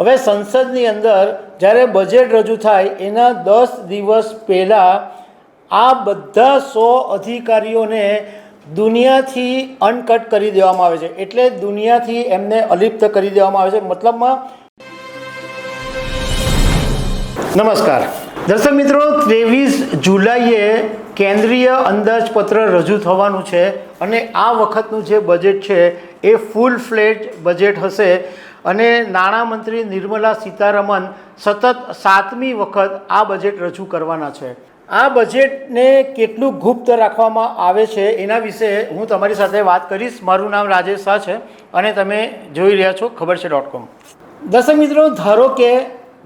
હવે સંસદની અંદર જ્યારે બજેટ રજૂ થાય, એના દસ દિવસ પહેલાં આ બધા સો અધિકારીઓને દુનિયાથી અનકટ કરી દેવામાં આવે છે. એટલે દુનિયાથી એમને અલિપ્ત કરી દેવામાં આવે છે. મતલબમાં નમસ્કાર. દર્શક મિત્રો, ત્રેવીસ જુલાઈએ કેન્દ્રીય અંદાજપત્ર રજૂ થવાનું છે અને આ વખતનું જે બજેટ છે, એ ફૂલ ફ્લેટ બજેટ હશે. અને નાણામંત્રી નિર્મલા સીતારમન સતત સાતમી વખત આ બજેટ રજૂ કરવાના છે. આ બજેટને કેટલું ગુપ્ત રાખવામાં આવે છે એના વિશે હું તમારી સાથે વાત કરીશ. મારું નામ રાજેશ શાહ છે અને તમે જોઈ રહ્યા છો ખબર છે ડોટ કોમ દર્શક મિત્રો, ધારો કે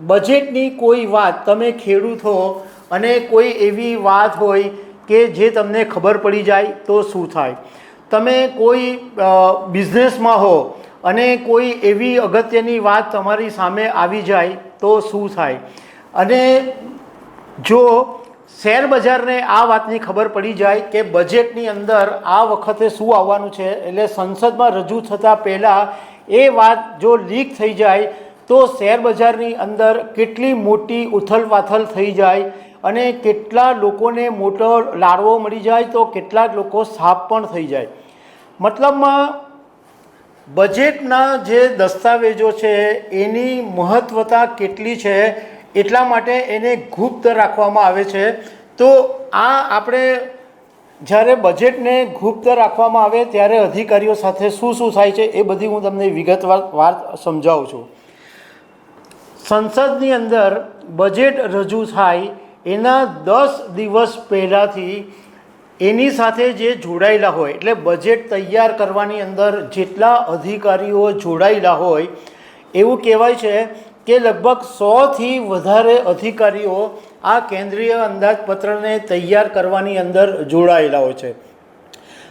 બજેટની કોઈ વાત તમે ખેડૂત હો અને કોઈ એવી વાત હોય કે જે તમને ખબર પડી જાય તો શું થાય? તમે કોઈ બિઝનેસમાં હો અને કોઈ એવી અગત્યની વાત તમારી સામે આવી જાય તો શું થાય? અને જો શેર બજારને આ વાતની ખબર પડી જાય કે બજેટની અંદર આ વખતે શું આવવાનું છે, એટલે સંસદમાં રજૂ થતાં પહેલાં એ વાત જો લીક થઈ જાય તો શેર બજારની અંદર કેટલી મોટી ઉથલપાથલ થઈ જાય અને કેટલા લોકોને મોટો લાડવો મળી જાય તો કેટલાક લોકો સાપ પણ થઈ જાય. મતલબમાં બજેટના જે દસ્તાવેજો છે, એની મહત્વતા કેટલી છે, એટલા માટે એને ગુપ્ત રાખવામાં આવે છે. તો આ આપણે જ્યારે બજેટને ગુપ્ત રાખવામાં આવે ત્યારે અધિકારીઓ સાથે શું શું થાય છે, એ બધી હું તમને વિગતવાર વાત સમજાવું છું. સંસદની અંદર બજેટ રજૂ થાય એના દસ દિવસ પહેલાંથી એની સાથે જે જોડાયેલા હોય, એટલે બજેટ તૈયાર કરવાની અંદર જેટલા અધિકારીઓ જોડાયેલા હોય, એવું કહેવાય છે કે લગભગ સોથી વધારે અધિકારીઓ આ કેન્દ્રીય અંદાજપત્રને તૈયાર કરવાની અંદર જોડાયેલા હોય છે.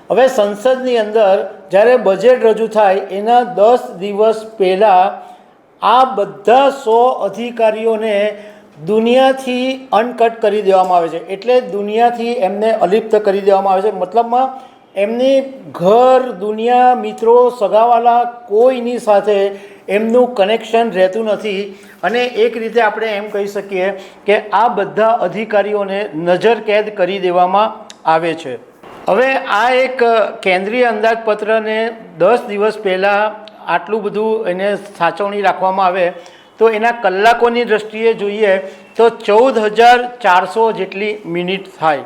હવે સંસદની અંદર જ્યારે બજેટ રજૂ થાય, એના દસ દિવસ પહેલાં આ બધા સો અધિકારીઓને દુનિયાથી અનકટ કરી દેવામાં આવે છે. એટલે દુનિયાથી એમને અલિપ્ત કરી દેવામાં આવે છે. મતલબમાં એમની ઘર, દુનિયા, મિત્રો, સગાવાલા કોઈની સાથે એમનું કનેક્શન રહેતું નથી. અને એક રીતે આપણે એમ કહી શકીએ કે આ બધા અધિકારીઓને નજરકેદ કરી દેવામાં આવે છે. હવે આ એક કેન્દ્રીય અંદાજપત્રને દસ દિવસ પહેલાં આટલું બધું એને સાચવણી રાખવામાં આવે. તો એના કલાકોની દ્રષ્ટિએ જોઈએ તો ચૌદ હજાર ચારસો જેટલી મિનિટ થાય.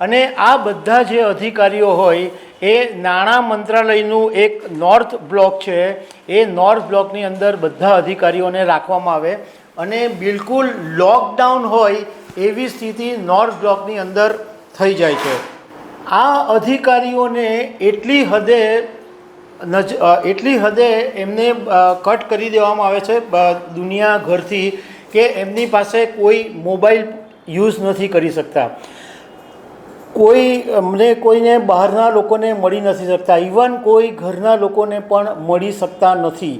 અને આ બધા જે અધિકારીઓ હોય, એ નાણાં મંત્રાલયનું એક નોર્થ બ્લોક છે. એ નોર્થ બ્લોકની અંદર બધા અધિકારીઓને રાખવામાં આવે. અને બિલકુલ લોકડાઉન હોય, એવી સ્થિતિ નોર્થ બ્લોકની અંદર થઈ જાય છે. આ અધિકારીઓને એટલી હદે નજ એટલી હદે એમને કટ કરી દેવામાં આવે છે દુનિયા ઘરથી, કે એમની પાસે કોઈ મોબાઈલ યુઝ નથી કરી શકતા. કોઈ, અમને કોઈને બહારના લોકોને મળી નથી શકતા. ઇવન કોઈ ઘરના લોકોને પણ મળી શકતા નથી.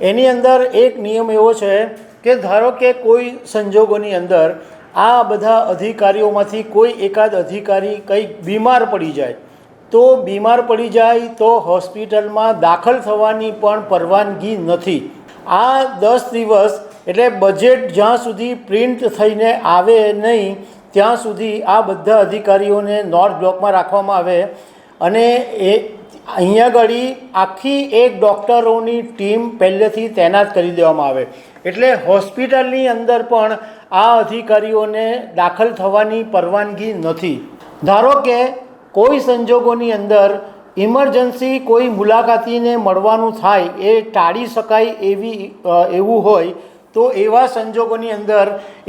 એની અંદર એક નિયમ એવો છે કે ધારો કે કોઈ સંજોગોની અંદર આ બધા અધિકારીઓમાંથી કોઈ એકાદ અધિકારી કંઈક બીમાર પડી જાય તો બીમાર પડી જાય તો હોસ્પિટલમાં દાખલ થવાની પણ પરવાનગી નથી. આ દસ દિવસ એટલે બજેટ જ્યાં સુધી પ્રિન્ટ થઈને આવે નહીં, ત્યાં સુધી આ બધા અધિકારીઓને નોર્થ બ્લોકમાં રાખવામાં આવે અને એ અહીંયા આગળ આખી એક ડૉક્ટરોની ટીમ પહેલેથી તૈનાત કરી દેવામાં આવે. એટલે હોસ્પિટલની અંદર પણ આ અધિકારીઓને દાખલ થવાની પરવાનગી નથી. ધારો કે કોઈ સંજોગોની અંદર ઇમરજન્સી કોઈ મુલાકાતીને મળવાનું થાય એ ટાળી શકાય એવી એવું હોય, તો એવા સંજોગોની અંદર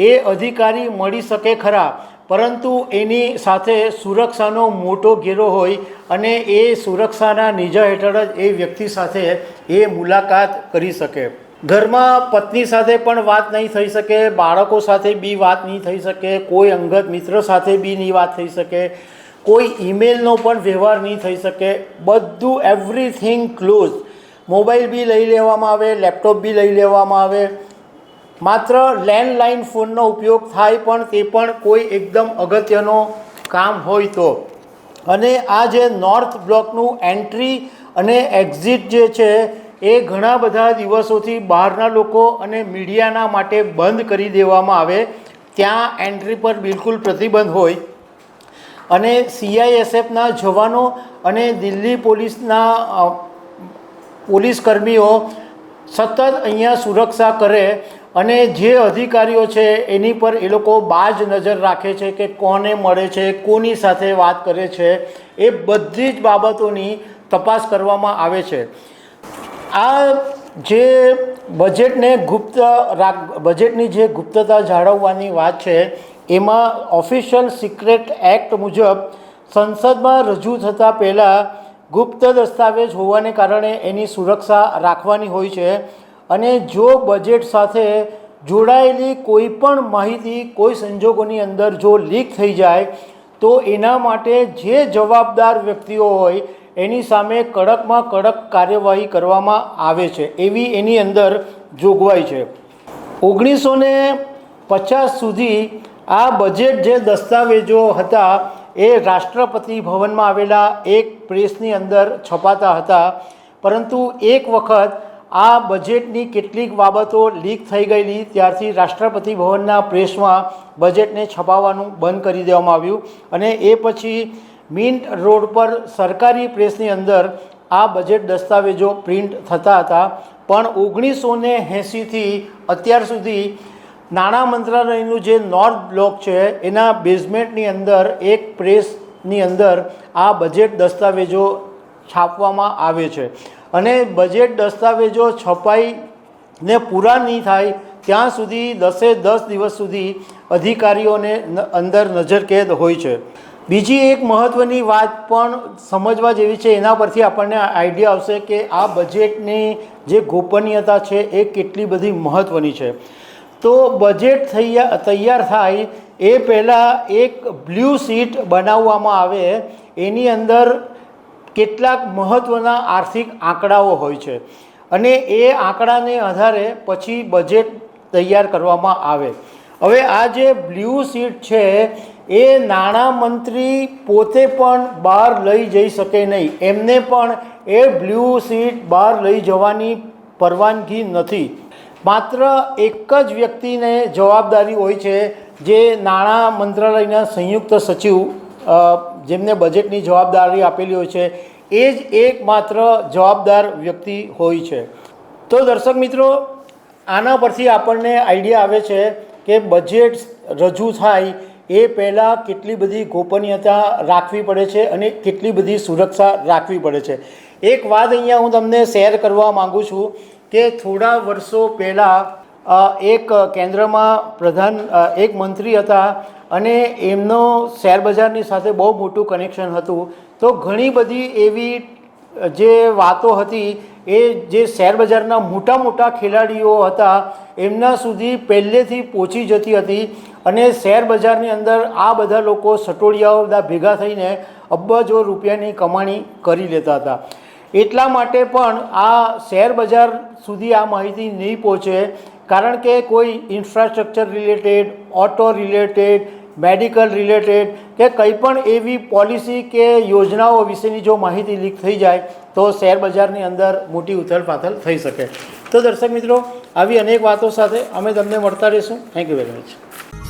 એ અધિકારી મળી શકે ખરા. પરંતુ એની સાથે સુરક્ષાનો મોટો ઘેરો હોય અને એ સુરક્ષાના નીજા હેઠળ જ એ વ્યક્તિ સાથે એ મુલાકાત કરી શકે. ઘરમાં પત્ની સાથે પણ વાત નહીં થઈ શકે, બાળકો સાથે બી વાત નહીં થઈ શકે, કોઈ અંગત મિત્ર સાથે બી નહીં વાત થઈ શકે. કોઈ ઈમેલનો પણ વ્યવહાર નહીં થઈ શકે. બધું એવરીથિંગ ક્લોઝ મોબાઈલ બી લઈ લેવામાં આવે, લેપટોપ બી લઈ લેવામાં આવે. માત્ર લેન્ડલાઇન ફોનનો ઉપયોગ થાય પણ તે પણ કોઈ એકદમ અગત્યનો કામ હોય તો. અને આ જે નોર્થ બ્લોકનું એન્ટ્રી અને એક્ઝિટ જે છે, એ ઘણા બધા દિવસોથી બહારના લોકો અને મીડિયાના માટે બંધ કરી દેવામાં આવે. ત્યાં એન્ટ્રી પર બિલકુલ પ્રતિબંધ હોય. અને સીઆઈએસએફના જવાનો અને દિલ્હી પોલીસના પોલીસ કર્મીઓ સતત અહીંયા સુરક્ષા કરે અને જે અધિકારીઓ છે એની પર એ લોકો બાજ નજર રાખે છે કે કોને મળે છે, કોની સાથે વાત કરે છે, એ બધી જ બાબતોની તપાસ કરવામાં આવે છે. આ જે બજેટને ગુપ્ત રાખ, બજેટની જે ગુપ્તતા જાળવવાની વાત છે એમાં ઓફિશિયલ સિક્રેટ એક્ટ મુજબ સંસદમાં રજૂ થતાં પહેલાં ગુપ્ત દસ્તાવેજ હોવાને કારણે એની સુરક્ષા રાખવાની હોય છે અને જો બજેટ સાથે જોડાયેલી કોઈ પણ માહિતી કોઈ સંજોગોની અંદર જો લીક થઈ જાય, તો એના માટે જે જવાબદાર વ્યક્તિઓ હોય એની સામે કડકમાં કડક કાર્યવાહી કરવામાં આવે છે. એવી એની અંદર જોગવાઈ છે. ઓગણીસો ને પચાસ સુધી આ બજેટ જે દસ્તાવેજો હતા એ રાષ્ટ્રપતિ ભવનમાં આવેલા એક પ્રેસની અંદર છપાતા હતા. પરંતુ એક વખત આ બજેટની કેટલીક બાબતો લીક થઈ ગયેલી. ત્યારથી રાષ્ટ્રપતિ ભવનના પ્રેસમાં બજેટને છપાવવાનું બંધ કરી દેવામાં આવ્યું. અને એ પછી મિન્ટ રોડ પર સરકારી પ્રેસની અંદર આ બજેટ દસ્તાવેજો પ્રિન્ટ થતા હતા. પણ ઓગણીસો ને એંસીથી અત્યાર સુધી નાણાં મંત્રાલયનું જે નોર્થ બ્લોક છે, એના બેઝમેન્ટની અંદર, એક પ્રેસની અંદર આ બજેટ દસ્તાવેજો છાપવામાં આવે છે. અને બજેટ દસ્તાવેજો છપાઈને પૂરા નહીં થાય, ત્યાં સુધી દસે દસ દિવસ સુધી અધિકારીઓને અંદર નજરકેદ હોય છે. બીજી એક મહત્ત્વની વાત પણ સમજવા જેવી છે, એના પરથી આપણને આઈડિયા આવશે કે આ બજેટની જે ગોપનીયતા છે, એ કેટલી બધી મહત્ત્વની છે. તો બજેટ થયા તૈયાર થાય એ પહેલાં એક બ્લુ સીટ બનાવવામાં આવે. એની અંદર કેટલાક મહત્ત્વના આર્થિક આંકડાઓ હોય છે. અને એ આંકડાને આધારે પછી બજેટ તૈયાર કરવામાં આવે. હવે આ જે બ્લુ સીટ છે, એ નાણાં મંત્રી પોતે પણ બહાર લઈ જઈ શકે નહીં. એમને પણ એ બ્લુ સીટ બહાર લઈ જવાની પરવાનગી નથી. માત્ર એક જ વ્યક્તિને જવાબદારી હોય છે જે નાણાં મંત્રાલયના સંયુક્ત સચિવ જેમને બજેટની જવાબદારી આપેલી હોય છે, એ જ એકમાત્ર જવાબદાર વ્યક્તિ હોય છે. તો દર્શક મિત્રો, આના પરથી આપણને આઈડિયા આવે છે કે બજેટ રજૂ થાય એ પહેલાં કેટલી બધી ગોપનીયતા રાખવી પડે છે અને કેટલી બધી સુરક્ષા રાખવી પડે છે. એક વાત અહીંયા હું તમને શેર કરવા માગું છું કે થોડા વર્ષો પહેલાં એક કેન્દ્રમાં પ્રધાન એક મંત્રી હતા અને એમનો શેરબજારની સાથે બહુ મોટું કનેક્શન હતું. તો ઘણી બધી એવી જે વાતો હતી, એ જે શેરબજારના મોટા મોટા ખેલાડીઓ હતા, એમના સુધી પહેલેથી પહોંચી જતી હતી અને શેરબજારની અંદર આ બધા લોકો સટોડિયાઓ બધા ભેગા થઈને અબજો રૂપિયાની કમાણી કરી લેતા હતા. એટલા માટે પણ આ શેર બજાર સુધી આ માહિતી નહીં પહોંચે, કારણ કે કોઈ infrastructure related auto related medical related કે કંઈ પણ એવી પોલિસી કે યોજનાઓ વિશેની જો માહિતી લીક થઈ જાય, તો શેર બજારની અંદર મોટી ઉથલપાથલ થઈ શકે. તો દર્શક મિત્રો, આવી અનેક વાતો સાથે અમે તમને મળતા રહીશું. Thank you very much